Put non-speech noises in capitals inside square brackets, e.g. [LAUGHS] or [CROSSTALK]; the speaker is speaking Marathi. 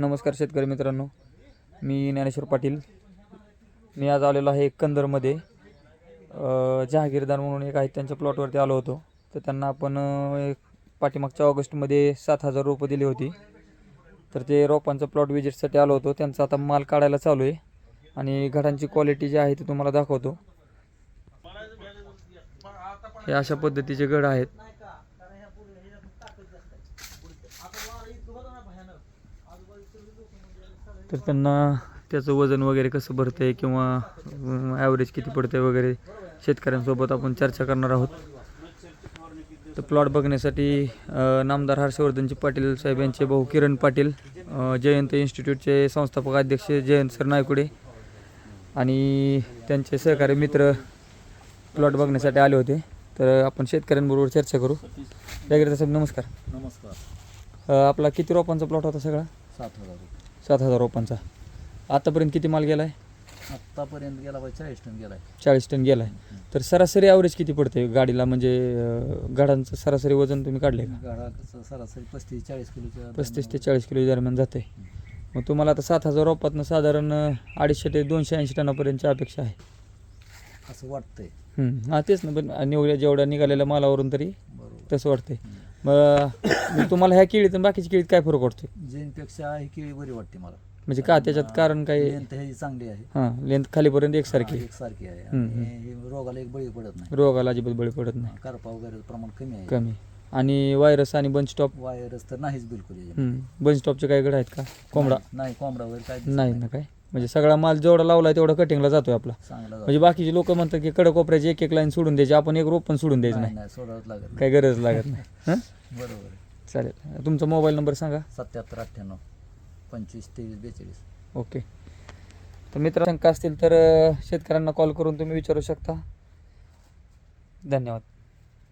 नमस्कार शेतकरी मित्रांनो मी ज्ञानेश्वर पाटील. मी आज आलेलो आहे कंदरमध्ये जहागीरदार म्हणून एक आहेत त्यांच्या प्लॉटवरती आलो होतो. तर त्यांना आपण एक पाठीमागच्या ऑगस्टमध्ये सात हजार रोपं दिली होती. तर ते रोपांचं प्लॉट विजिटसाठी आलो होतो. त्यांचा आता माल काढायला चालू आहे आणि घडांची क्वालिटी जी आहे ती तुम्हाला दाखवतो. हे अशा पद्धतीचे गड आहेत. तर त्यांना त्याचं वजन वगैरे कसं भरतं आहे किंवा ॲव्हरेज किती पडतं आहे वगैरे शेतकऱ्यांसोबत आपण चर्चा करणार आहोत. तर प्लॉट बघण्यासाठी नामदार हर्षवर्धनजी पाटील साहेब यांचे भाऊ किरण पाटील जयंत इन्स्टिट्यूटचे संस्थापक अध्यक्ष जयंत सर नायकुडे आणि त्यांचे सहकारी मित्र प्लॉट बघण्यासाठी आले होते. तर आपण शेतकऱ्यांबरोबर चर्चा करू. जागीरदार साहेब नमस्कार. नमस्कार. आपला किती रोपांचा प्लॉट होता सगळा? सात हजार रुपये. सात हजार रोपांचा आतापर्यंत किती माल गेला आहे आत्तापर्यंत गेला पाहिजे चाळीस टन गेलाय. चाळीस टन गेला आहे तर सरासरी ॲव्हरेज किती पडते गाडीला? म्हणजे अं, गाड्यांचं सरासरी वजन तुम्ही काढले का? गाडा सरासरी पस्तीस चाळीस किलोच्या पस्तीस ते चाळीस किलो दरम्यान जाते मग तुम्हाला आता सात हजार रोपातनं साधारण अं, अडीचशे ते दोनशे ऐंशी टनापर्यंतची अपेक्षा आहे. असं वाटतंय. हम्म, हा तेच ना पण निवड्या जेवढ्या निघालेल्या मालावरून तरी बरोबर. तसं वाटतंय. मग मग तुम्हाला ह्या केळीत आणि बाकीच्या केळीत काय फरक वाटतो जेनपेक्षा ही केळी बरी वाटते मला. म्हणजे का? त्याच्यात कारण काय? लेंथ ह्याची चांगली आहे. हां लेंथ खालीपर्यंत एकसारखी आहे. एकसारखी आहे. आणि हे रोगाला एक बळी पडत नाही. रोगाला अजिबात बळी पडत नाही. करपा वगैरे प्रमाण कमी आहे. कमी. आणि व्हायरस आणि बंच टॉप वायरस तर नाहीच बिलकुल याच्यामध्ये. बंच टॉपचे काही गड आहेत का? कोंबडा? नाही- कोंबडा वगैरे काय दिसत नाही ना काय? म्हणजे सगळा माल जेवढा लावलाय तेवढा कटिंगला जातोय आपला. चांगला. म्हणजे बाकीचे लोक म्हणतात की कडक कोपऱ्याची एक एक लाईन सोडून द्यायची आपण एक रोप पण सोडून द्यायचं नाही नाही. नाही सोडावंच लागत नाही. काही गरज लागत नाही. [LAUGHS] हं? बरोबर आहे. चालेल. तुमचा मोबाईल नंबर सांगा. सत्याहत्तर अठ्ठ्याण्णव पंचवीस तेवीस बेचाळीस. ओके. तर मित्र शंका असतील तर शेतकऱ्यांना कॉल करून तुम्ही विचारू शकता. धन्यवाद.